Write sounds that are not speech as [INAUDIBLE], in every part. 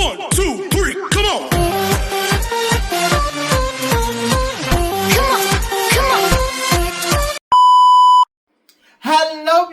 One, two,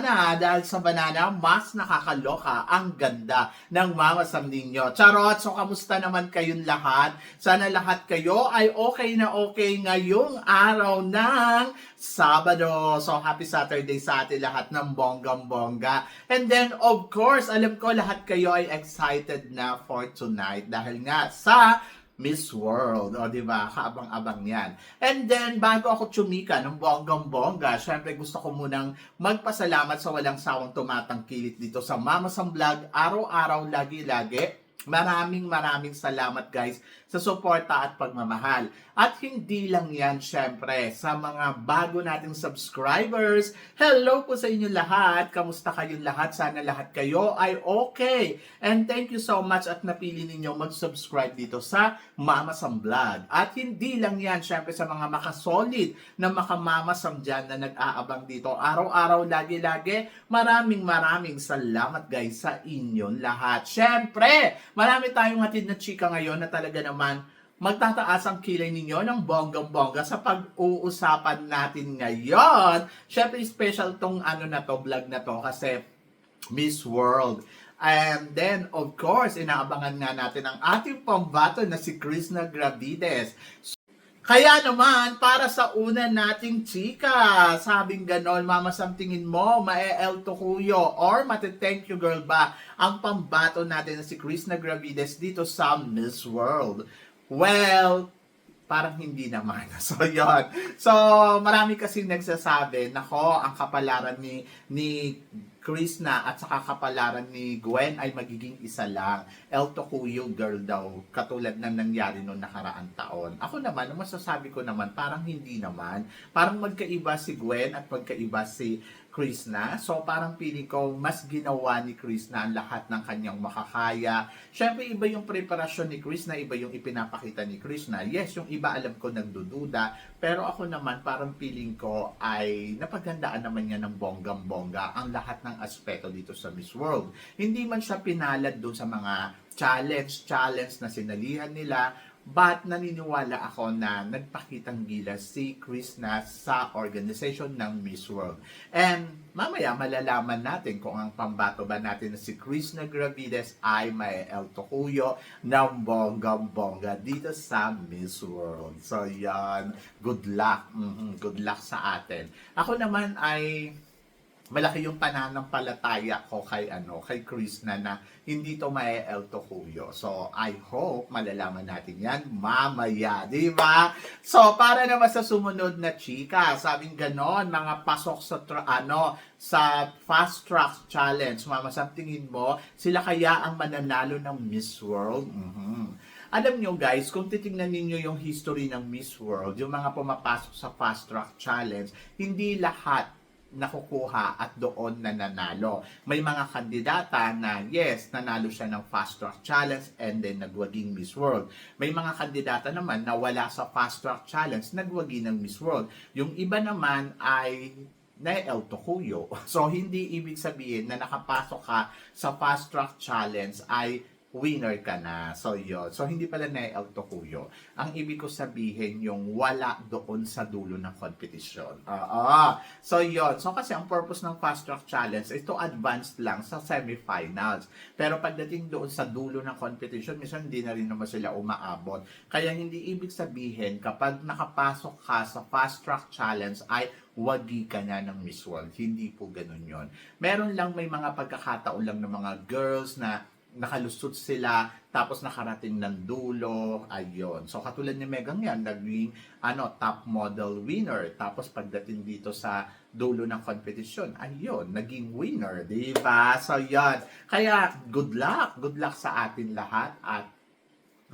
dahil sa banana mas nakakaloka ang ganda ng mamasam ninyo. Charot! So, kamusta naman kayong lahat? Sana lahat kayo ay okay na okay ngayong araw ng Sabado. So, happy Saturday sa atin lahat ng bonggang-bongga. And then, of course, alam ko lahat kayo ay excited na for tonight dahil nga sa Miss World. O, di ba? Kaabang-abang yan. And then, bago ako tsumika ng bonggang-bongga, syempre gusto ko munang magpasalamat sa walang sawang tumatangkilit dito sa Mama Sam Vlog. Araw-araw, lagi-lagi. Maraming maraming salamat guys sa suporta at pagmamahal. At hindi lang yan syempre sa mga bago nating subscribers. Hello po sa inyo lahat. Kamusta kayong lahat? Sana lahat kayo ay okay. And thank you so much at napili ninyo mag-subscribe dito sa Mama Sam Vlog. At hindi lang yan syempre sa mga makasolid na makamamasam dyan na nag-aabang dito araw-araw, lagi-lagi. Maraming maraming salamat guys sa inyong lahat. Syempre, marami tayong hatid na chika ngayon na talaga naman magtataas ang kilay ninyo ng bonggang-bongga sa pag-uusapan natin ngayon. Syempre, special tong ano na to, vlog na to kasi Miss World. And then, of course, inaabangan nga natin ang ating pambato na si Krishna Gravides. Kaya naman, para sa una nating chika, sabing ganon, mama, tingin mo, mae-el to kuyo, or mate-thank you girl ba, ang pambato natin na si Krishna Gravides dito sa Miss World. Well, parang hindi naman. [LAUGHS] So, yon. So, marami kasing nagsasabi, nako, ang kapalaran ni, ni Krishna at saka kapalaran ni Gwen ay magiging isa lang. El Tokuyo girl daw, katulad ng nangyari noong nakaraang taon. Ako naman, ang masasabi ko naman, parang hindi naman. Parang magkaiba si Gwen at magkaiba si Krishna. So parang feeling ko mas ginawa ni Krishna ang lahat ng kanyang makakaya. Siyempre iba yung preparasyon ni Krishna, iba yung ipinapakita ni Krishna. Yes, yung iba alam ko nagdududa, pero ako naman parang feeling ko ay napaghandaan naman niya ng bonggang-bongga ang lahat ng aspeto dito sa Miss World. Hindi man siya pinalad doon sa mga challenge, challenge na sinalihan nila, But naniniwala ako na nagpakitang gilas si Krishna sa organization ng Miss World. And mamaya malalaman natin kung ang pambato ba natin na si Krishna Gravides ay may El Tokuyo ng bonggang-bongga dito sa Miss World. So yan, good luck. Mhm, Good luck sa atin. Ako naman ay malaki yung pananampalataya ko kay ano kay Krishna na hindi to may El Tokuyo. So I hope malalaman natin yan mamaya, di ba? So para naman sa sumunod na chika, sabing ganon, mga pasok sa tra- ano sa fast track challenge, mama, sa tingin mo, sila kaya ang mananalo ng Miss World? Mhm. Alam nyo guys, kung titingnan ninyo yung history ng Miss World, yung mga pumapasok sa fast track challenge, hindi lahat nakukuha at doon nananalo. May mga kandidata na yes, nanalo siya ng fast track challenge and then nagwaging Miss World. May mga kandidata naman na wala sa fast track challenge, nagwagi ng Miss World. Yung iba naman ay na El Tokuyo. [LAUGHS] So, hindi ibig sabihin na nakapasok ka sa fast track challenge ay winner ka na. So, yun. So, hindi pala na El Tokuyo. Ang ibig ko sabihin, yung wala doon sa dulo ng competition. Oo. So, yun. So, kasi ang purpose ng Fast Track Challenge is to advance lang sa semifinals. Pero pagdating doon sa dulo ng competition, minsan hindi na rin naman sila umaabot. Kaya hindi ibig sabihin, kapag nakapasok ka sa Fast Track Challenge, ay wagi ka na ng Miss World. Hindi po ganun yon. Meron lang may mga pagkakataon lang ng mga girls na nakalusot sila, tapos nakarating ng dulo, ayun. So katulad ni Megan yan, naging ano, top model winner. Tapos pagdating dito sa dulo ng competition, ayun, naging winner, di ba? So yan. Kaya good luck, good luck sa atin lahat at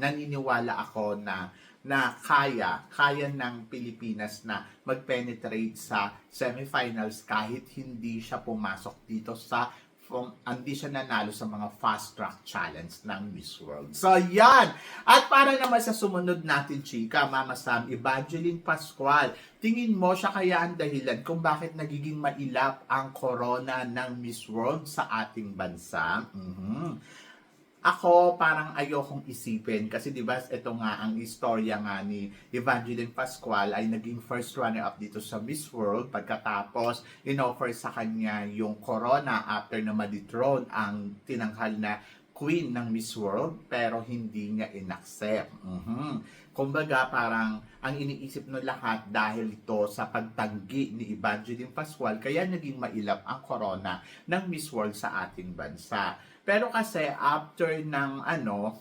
naniniwala ako na na kaya, kaya ng Pilipinas na mag-penetrate sa semifinals kahit hindi siya pumasok dito sa from, hindi siya nanalo sa mga fast track challenge ng Miss World. So, yan! At para naman sa sumunod natin, chika, Mama Sam, Evangeline Pascual, tingin mo siya kaya ang dahilan kung bakit nagiging mailap ang corona ng Miss World sa ating bansa? Mhm. Ako, parang ayokong isipin kasi 'di ba ito nga ang istorya nga ni Evangeline Pascual ay naging first runner-up dito sa Miss World pagkatapos inoffer sa kanya yung corona after na ma-dethrone ang tinanghal na queen ng Miss World pero hindi niya inaccept. Mhm. Kumbaga parang ang iniisip ng lahat dahil ito sa pagtanggi ni Evangeline Pascual kaya naging mailap ang corona ng Miss World sa ating bansa. Pero kasi after ng ano,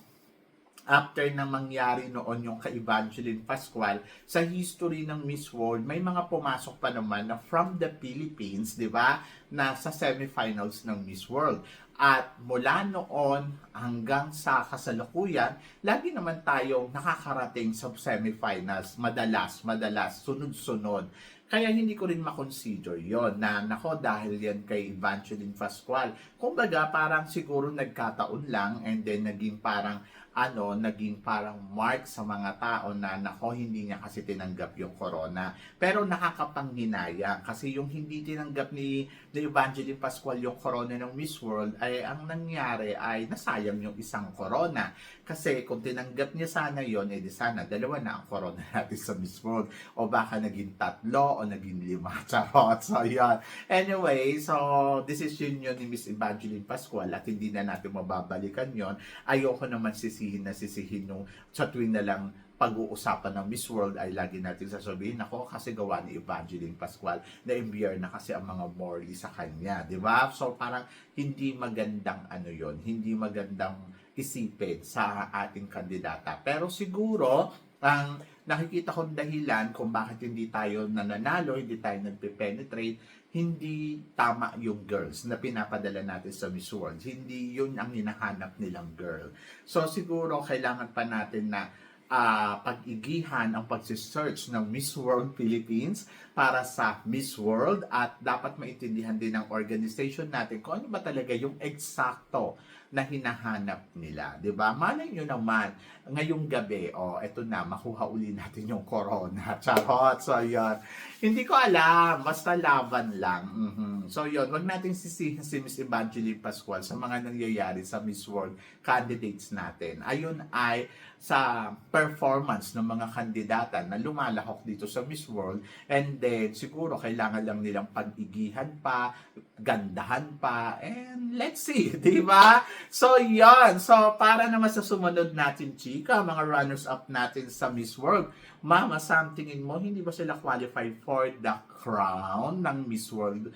after na mangyari noon yung kay Evangeline Pascual, sa history ng Miss World, may mga pumasok pa naman na from the Philippines, di ba, na sa semifinals ng Miss World. At mula noon hanggang sa kasalukuyan, lagi naman tayong nakakarating sa semifinals. Madalas, madalas, sunod-sunod. Kaya hindi ko rin makonsider yon na nako dahil yan kay Evangeline Pascual. Kumbaga parang siguro nagkataon lang and then naging parang ano, naging parang mark sa mga tao na nako hindi niya kasi tinanggap yung corona. Pero nakakapanghinayang kasi yung hindi tinanggap ni, ni Evangeline Pascual yung corona ng Miss World ay ang nangyari ay nasayang yung isang corona. Kasi kung tinanggap niya sana yon eh di sana dalawa na ang corona [LAUGHS] natin sa Miss World. O baka naging tatlo o naging lima. [LAUGHS] Charot. So, yun. Anyway, so, decision yun ni Miss Evangeline Pascual at hindi na natin mababalikan yon Ayoko naman sisihin na sisihin nung sa tuwing na lang pag-uusapan ng Miss World ay lagi natin sasabihin, ako kasi gawa ni Evangeline Pascual na imbiyer na kasi ang mga Morley sa kanya, di ba? So parang hindi magandang ano yon hindi magandang isipin sa ating kandidata. Pero siguro, ang nakikita kong dahilan kung bakit hindi tayo nananalo, hindi tayo nagpe-penetrate, hindi tama yung girls na pinapadala natin sa Miss World. Hindi yun ang hinahanap nilang girl. So siguro kailangan pa natin na ah, pag-igihan ang pagsisearch ng Miss World Philippines para sa Miss World at dapat maintindihan din ng organization natin kung ano ba talaga yung eksakto na hinahanap nila, 'di ba? Malay nyo naman, ngayong gabi, oh, eto na, makuha uli natin yung corona. [LAUGHS] Charot. So, yun. Hindi ko alam, basta laban lang. Mhm. So, yun, wag nating sisihin si Miss Evangeline Pascual sa mga nangyayari sa Miss World candidates natin. Ayun ay sa performance ng mga kandidata na lumalahok dito sa Miss World and then siguro kailangan lang nilang pag-igihan pa, gandahan pa, and let's see, [LAUGHS] di ba? So, yan. So, para naman sa sumunod natin, chika, mga runners-up natin sa Miss World, Mama, Sam, tingin mo, hindi ba sila qualified for the crown ng Miss World?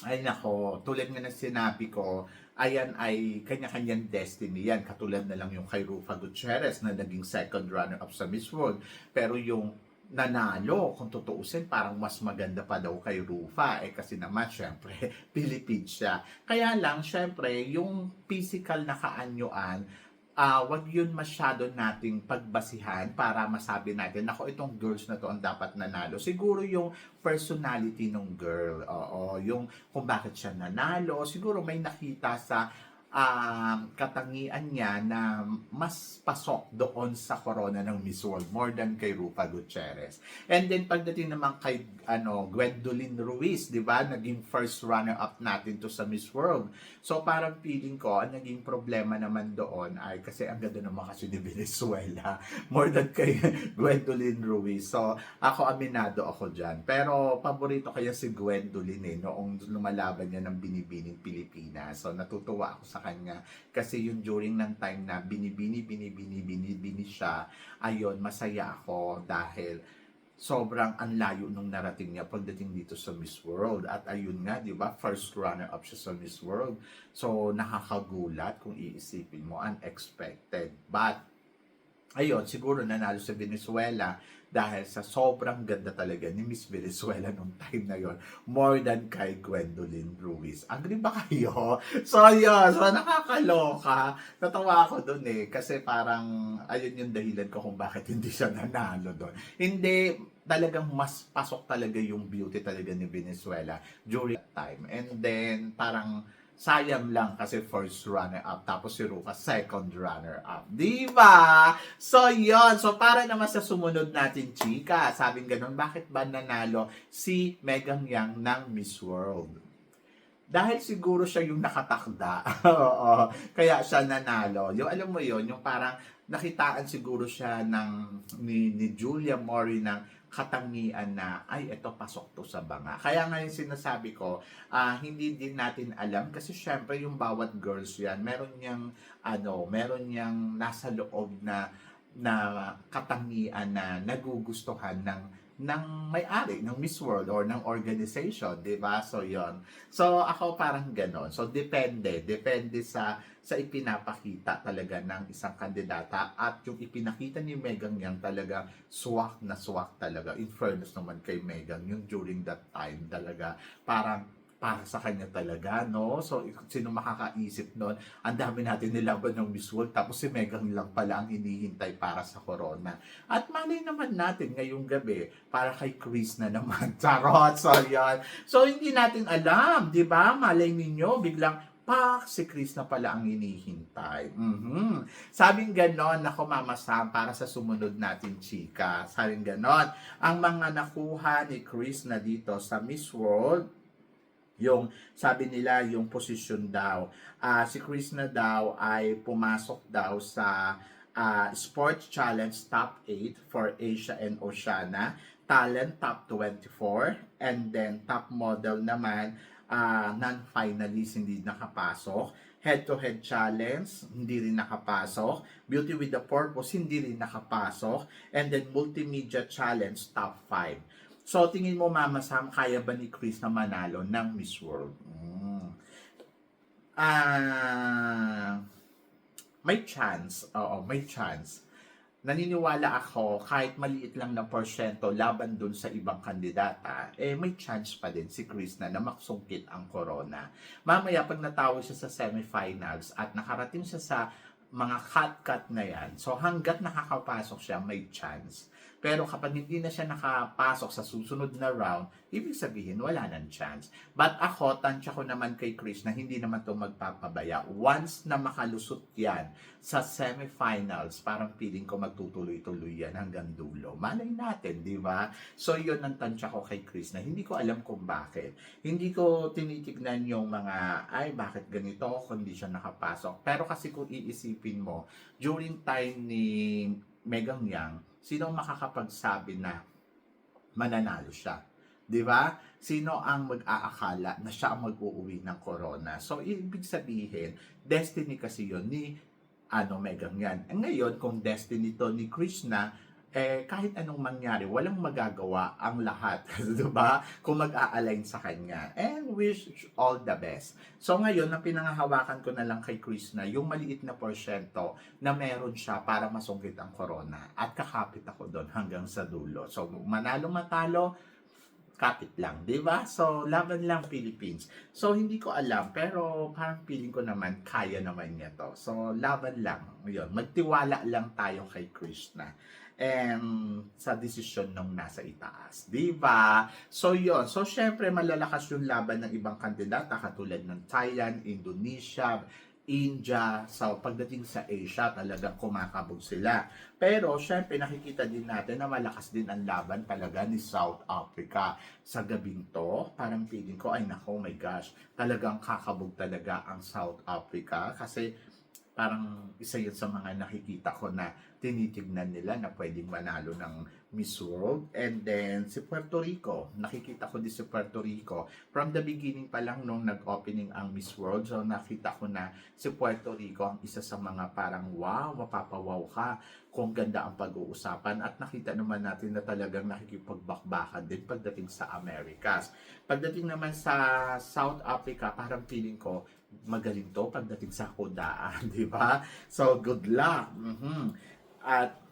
Ay nako, tulad nga ng sinabi ko, ayan ay kanya-kanyang destiny yan. Katulad na lang yung kay Rufa Gutierrez na naging second runner-up sa Miss World. Pero yung nanalo, kung tutuusin, parang mas maganda pa daw kay Rufa. Eh kasi naman, syempre, [LAUGHS] Philippine siya. Kaya lang, syempre, yung physical na kaanyuan, ah wag yun masyado nating pagbasihan para masabi natin, nako itong girls na to ang dapat nanalo. Siguro yung personality ng girl, oo, yung kung bakit siya nanalo, siguro may nakita sa um, katangian niya na mas pasok doon sa corona ng Miss World more than kay Rufa Gutierrez. And then pagdating naman kay ano Gwendolyn Ruiz, 'di ba? Naging first runner up natin to sa Miss World. So parang feeling ko ang naging problema naman doon ay kasi ang ganda naman kasi ni Venezuela [LAUGHS] more than kay [LAUGHS] Gwendolyn Ruiz. So ako aminado ako diyan. Pero paborito kaya si Gwendolyn eh noong lumalaban niya ng binibining Pilipinas. So natutuwa ako sa kanya kasi yung during ng time na binibini binibini binibini siya ayun masaya ako dahil sobrang anlayo nung narating niya pagdating dito sa Miss World. At ayun nga, di ba, first runner-up siya sa Miss World. So, nakakagulat kung iisipin mo, unexpected. But, ayun, siguro nanalo sa Venezuela dahil sa sobrang ganda talaga ni Miss Venezuela nung time na yon more than kay Gwendolyn Ruiz. Agree ba kayo? [LAUGHS] So yun, so nakakaloka. Natawa ako dun eh kasi parang ayun yung dahilan ko kung bakit hindi siya nanalo doon. Hindi talagang mas pasok talaga yung beauty talaga ni Venezuela during that time. And then parang sayang lang kasi first runner-up tapos si Ruka second runner-up. Di ba? So, yon So, para naman sa sumunod natin, chika, sabing ganun, bakit ba nanalo si Megan Yang ng Miss World? Dahil siguro siya yung nakatakda. [LAUGHS] Oo. Kaya siya nanalo. Yung alam mo yon yung parang nakitaan siguro siya ng ni, ni Julia Mori ng katangian na ay ito pasok to sa banga. Kaya nga yung sinasabi ko, ah, hindi din natin alam kasi syempre yung bawat girls yan, meron niyang ano, meron niyang nasa loob na na katangian na nagugustuhan ng ng may-ari ng Miss World or ng organization, 'di ba? So 'yon. So ako parang ganon. So depende, depende sa sa ipinapakita talaga ng isang kandidata at yung ipinakita ni Megan Yang talaga swak na swak talaga. In fairness naman kay Megan, yung during that time talaga parang para sa kanya talaga, no? So, sino makakaisip nun? Ang dami natin nilaban ng Miss World, tapos si Megan lang pala ang hinihintay para sa corona. At malay naman natin ngayong gabi, para kay Chris na naman. [LAUGHS] Charot! So, yan. So, hindi natin alam, di ba? Malay ninyo, biglang pak, si Chris na pala ang hinihintay. Mhm. Sabing ganon, ako mamasam para sa sumunod natin, chika. Sabing ganon, ang mga nakuha ni Chris na dito sa Miss World, yung sabi nila yung position daw. Ah, si Chris na daw ay pumasok daw sa ah, Sports Challenge Top 8 for Asia and Oceania. Talent Top 24 and then Top Model naman ah, non-finalist hindi nakapasok. Head-to-Head Challenge hindi rin nakapasok. Beauty with the Purpose hindi rin nakapasok. And then Multimedia Challenge Top 5 So, tingin mo, Mama Sam, kaya ba ni Chris na manalo ng Miss World? Mm. Ah, may chance. Oo, may chance. Naniniwala ako, kahit maliit lang na porsyento laban dun sa ibang kandidata, eh may chance pa din si Chris na na maksungkit ang corona. Mamaya, pag natawag siya sa semifinals at nakarating siya sa mga cut-cut na yan, so hanggat nakakapasok siya, may chance. Pero kapag hindi na siya nakapasok sa susunod na round, ibig sabihin wala nang chance. But ako, tansya ko naman kay Chris na hindi naman to magpapabaya. Once na makalusot yan sa semifinals, parang feeling ko magtutuloy-tuloy yan hanggang dulo. Malay natin, di ba? So yun ang tansya ko kay Chris na hindi ko alam kung bakit. Hindi ko tinitignan yung mga, ay bakit ganito kung hindi siya nakapasok. Pero kasi kung iisipin mo, during time ni Megang Yang, sino makakapagsabi na mananalo siya? 'Di ba? Sino ang mag-aakala na siya ang mag-uuwi ng corona? So, ibig sabihin, destiny kasi yon ni ano, Megang yan. Ngayon, kung destiny to ni Krishna, eh, kahit anong mangyari, walang magagawa ang lahat. [LAUGHS] 'di ba? Kung mag-a-align sa kanya. And wish all the best. So ngayon, ang pinangahawakan ko na lang kay Chris na yung maliit na porsyento na meron siya para masungkit ang corona. At kakapit ako doon hanggang sa dulo. So manalo matalo, kapit lang, 'di ba? So laban lang Philippines. So hindi ko alam pero parang feeling ko naman kaya naman niya to. So laban lang. 'Yun, magtiwala lang tayo kay Krishna and sa desisyon ng nasa itaas. Di ba? So, yon So, syempre, malalakas yung laban ng ibang kandidata katulad ng Thailand, Indonesia, India, so pagdating sa Asia, talagang kumakabog sila. Pero, syempre, nakikita din natin na malakas din ang laban talaga ni South Africa. Sa gabing to, parang feeling ko, ay nako, my gosh, talagang kakabog talaga ang South Africa kasi parang isa yun sa mga nakikita ko na tinitignan nila na pwedeng manalo ng Miss World. And then, si Puerto Rico. Nakikita ko din si Puerto Rico. From the beginning pa lang nung nag-opening ang Miss World, so nakita ko na si Puerto Rico ang isa sa mga parang wow, mapapawaw ka kung ganda ang pag-uusapan. At nakita naman natin na talagang nakikipagbakbakan din pagdating sa Americas. Pagdating naman sa South Africa, parang feeling ko, magaling to pagdating sa kudaan, [LAUGHS] di ba? So, good luck. Mhm. At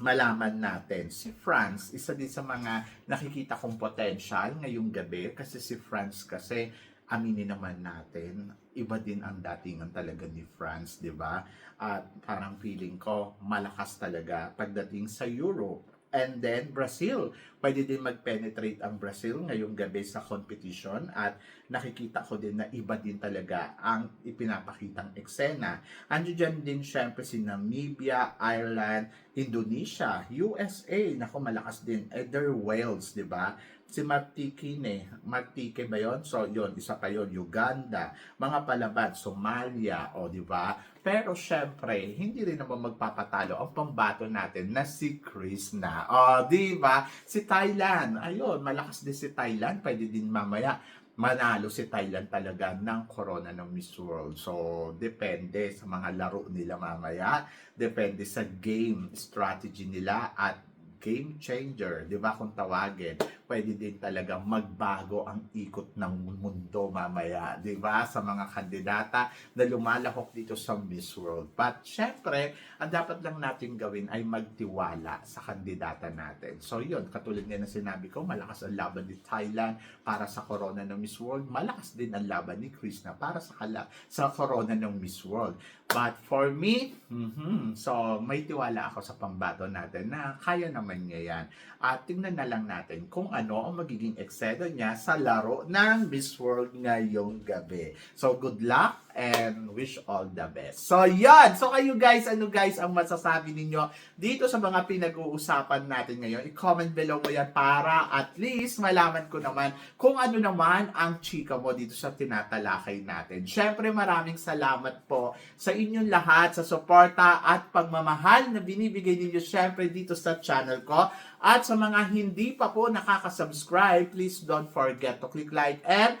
malaman natin. Si France, isa din sa mga nakikita kong potential ngayong gabi kasi si France kasi aminin naman natin, iba din ang datingan talaga ni France, di ba? At parang feeling ko, malakas talaga pagdating sa Europe. And then Brazil, pwede din mag-penetrate ang Brazil ngayong gabi sa competition at nakikita ko din na iba din talaga ang ipinapakitang eksena. Ando dyan din syempre si Namibia, Ireland, Indonesia, USA, nako malakas din, Ether Wales, di ba? Si Martikine, Martike ba yon? So yon isa pa yon Uganda, mga palaban, Somalia, o di ba? Pero syempre, hindi rin naman magpapatalo ang pambato natin na si Chris na. O, di ba? Si Thailand, ayun, malakas din si Thailand, pwede din mamaya manalo si Thailand talaga ng corona ng Miss World. So, depende sa mga laro nila mamaya. Depende sa game strategy nila at game changer, di ba kung tawagin, pwede din talaga magbago ang ikot ng mundo mamaya, di ba, sa mga kandidata na lumalahok dito sa Miss World. But, syempre, ang dapat lang natin gawin ay magtiwala sa kandidata natin. So, yun, katulad nga na sinabi ko, malakas ang laban ni Thailand para sa corona ng Miss World, malakas din ang laban ni Krishna para sa, kala- sa corona ng Miss World. But for me, mhm, so may tiwala ako sa pambato natin na kaya naman niya yan. At tingnan na lang natin kung ano ang magiging eksena niya sa laro ng Miss World ngayong gabi. So good luck and wish all the best. So yan! So kayo guys, ano guys ang masasabi ninyo dito sa mga pinag-uusapan natin ngayon? I-comment below mo yan para at least malaman ko naman kung ano naman ang chika mo dito sa tinatalakay natin. Syempre maraming salamat po sa inyong lahat sa suporta at pagmamahal na binibigay ninyo syempre dito sa channel ko. At sa mga hindi pa po nakaka-subscribe, please don't forget to click like and